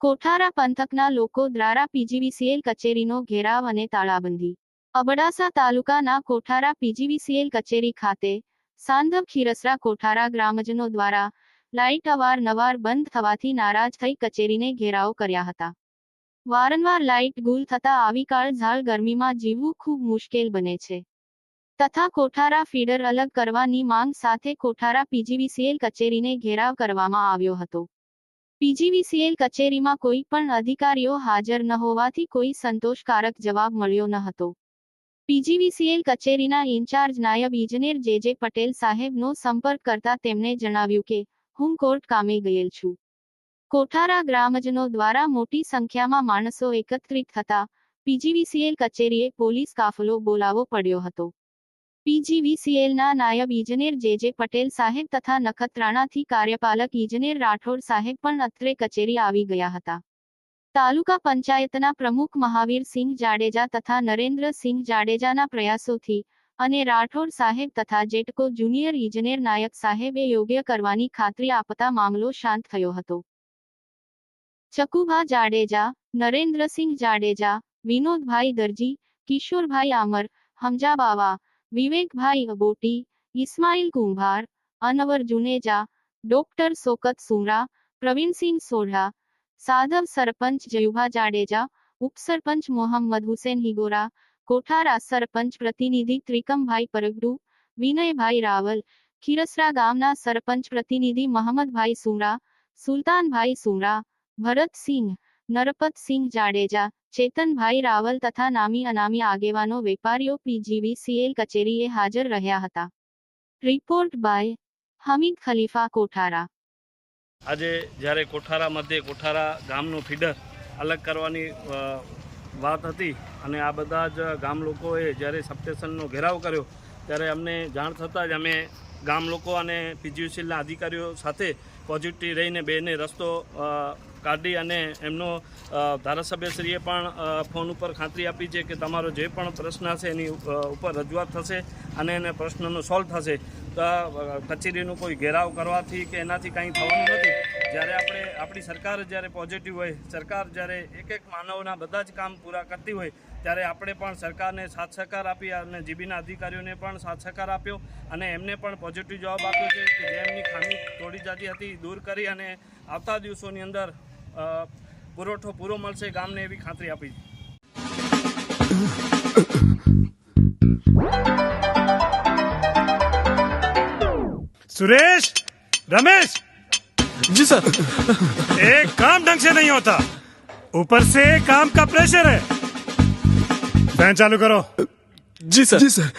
કોઠારા પંથકના લોકો દ્વારા પીજીવીસીએલ કચેરીનો ઘેરાવ અને તાળાબંધી. અબડાસા તાલુકાના કોઠારા પીજીવીસીએલ કચેરી ખાતે સાંધવ ખીરસરા કોઠારા ગ્રામજનો દ્વારા લાઇટ અવારનવાર બંધ થવાથી નારાજ થઈ કચેરીને ઘેરાવ કર્યા હતા. વારંવાર લાઇટ ગુલ થતા આવી કાળઝાળ ગરમીમાં જીવવું ખૂબ મુશ્કેલ બને છે. તથા કોઠારા ફીડર અલગ કરવાની માંગ સાથે કોઠારા પીજીવીસીએલ કચેરીને ઘેરાવ કરવામાં આવ્યો હતો. પીજીવીસીએલ કચેરીમાં કોઈ પણ અધિકારીઓ હાજર ન હોવાથી કોઈ સંતોષકારક જવાબ મળ્યો ન હતો. પીજીવીસીએલ કચેરીના ઇન્ચાર્જ નાયબ ઇજનેર જે જે પટેલ સાહેબનો સંપર્ક કરતા તેમણે જણાવ્યું કે, હું કોર્ટ કામે ગયેલ છું. કોઠારા ગ્રામજનો દ્વારા મોટી સંખ્યામાં માણસો એકત્રિત થતા પીજીવીસીએલ કચેરીએ પોલીસ કાફલો બોલાવવો પડ્યો હતો. પીજીવીસીએલના નાયબ ઇજનેર જે જે પટેલ સાહેબ તથા નખત્રાણાથી કાર્યપાલક ઇજનેર રાઠોડ સાહેબ પણ અત્રે કચેરી આવી ગયા હતા. તાલુકા પંચાયતના પ્રમુખ મહાવીરસિંહ જાડેજા તથા નરેન્દ્રસિંહ જાડેજાના પ્રયાસોથી અને રાઠોડ સાહેબ તથા જેટકો જુનિયર ઇજનેર નાયક સાહેબે યોગ્ય કરવાની ખાતરી આપતા મામલો શાંત થયો હતો. ચકુભા જાડેજા નરેન્દ્રસિંહ જાડેજા વિનોદભાઈ દરજી કિશોરભાઈ આમર હમજા બાવા વિવેકભાઈ અબોટી ઇસ્માઇલ કુંભાર અનવર જુનેજા ડોક્ટર સોકત સુમરા પ્રવીણસિંહ સોઢા સાધવ સરપંચ જયુભા જાડેજા ઉપસરપંચ મોહમ્મદ હુસેન હિગોરા કોઠારા સરપંચ પ્રતિનિધિ ત્રિકમભાઈ પરગડુ વિનયભાઈ રાવલ ખીરસરા ગામના સરપંચ પ્રતિનિધિ મહમ્મદભાઈ સુમરા સુલતાનભાઈ સુમરા ભરતસિંહ નરપતસિંહ જાડેજા, ચેતનભાઈ રાવલ તથા નામી અનામી આગેવાનો વેપારીઓ પીજીવીસીએલ કચેરીએ હાજર રહ્યા હતા. Report by Hamid Khalifa Kothara. આજે જ્યારે કોઠારા મધ્યે કોઠારા ગામનું ફીડર અલગ કરવાની વાત હતી અને આ બધા જ ગામ લોકોએ જ્યારે સબસ્ટેશનનો ઘેરાવ કર્યો, ત્યારે અમને જાણ થતાં જ અમે ગામ લોકો અને પીજીયુસીએલના અધિકારીઓ સાથે પોઝિટિવ રહીને બેને રસ્તો કાઢી અને એમનો ધારાસભ્યશ્રીએ પણ ફોન ઉપર ખાતરી આપી છે કે તમારો જે પણ પ્રશ્ન હશે એની ઉપર રજૂઆત થશે અને એને પ્રશ્નનો સોલ્વ થશે. તો કચેરીનું કોઈ ઘેરાવ કરવાથી કે એનાથી કાંઈ થવાનું નથી. જ્યારે આપણે, આપણી સરકાર જ્યારે પોઝિટિવ હોય, સરકાર જ્યારે એક એક માનવના બધા જ કામ પૂરા કરતી હોય ત્યારે આપણે પણ સરકારને સાથ સહકાર આપી અને જીબીના અધિકારીઓને પણ સાથ સહકાર આપ્યો અને એમને પણ પોઝિટિવ જવાબ આપ્યો છે કે જે એમની ખામી થોડી જાતી હતી દૂર કરી અને આવતા દિવસોની અંદર અ, પુરવઠો પૂરો મળશે ગામને એવી ખાતરી આપી છે सुरेश रमेश जी सर एक काम ढंग से नहीं होता ऊपर से काम का प्रेशर है फ़ैन चालू करो। जी सर। जी सर।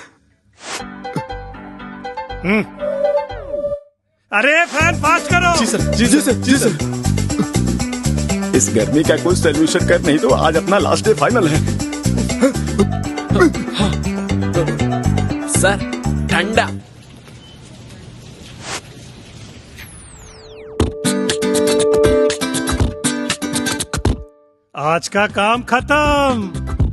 हम्म। अरे फ़ैन फास्ट करो। जी सर जी जी सर जी सर। इस गर्मी का कोई सोल्यूशन कर नहीं तो आज अपना लास्ट डे फाइनल है। सर ठंडा। आज का काम खत्म।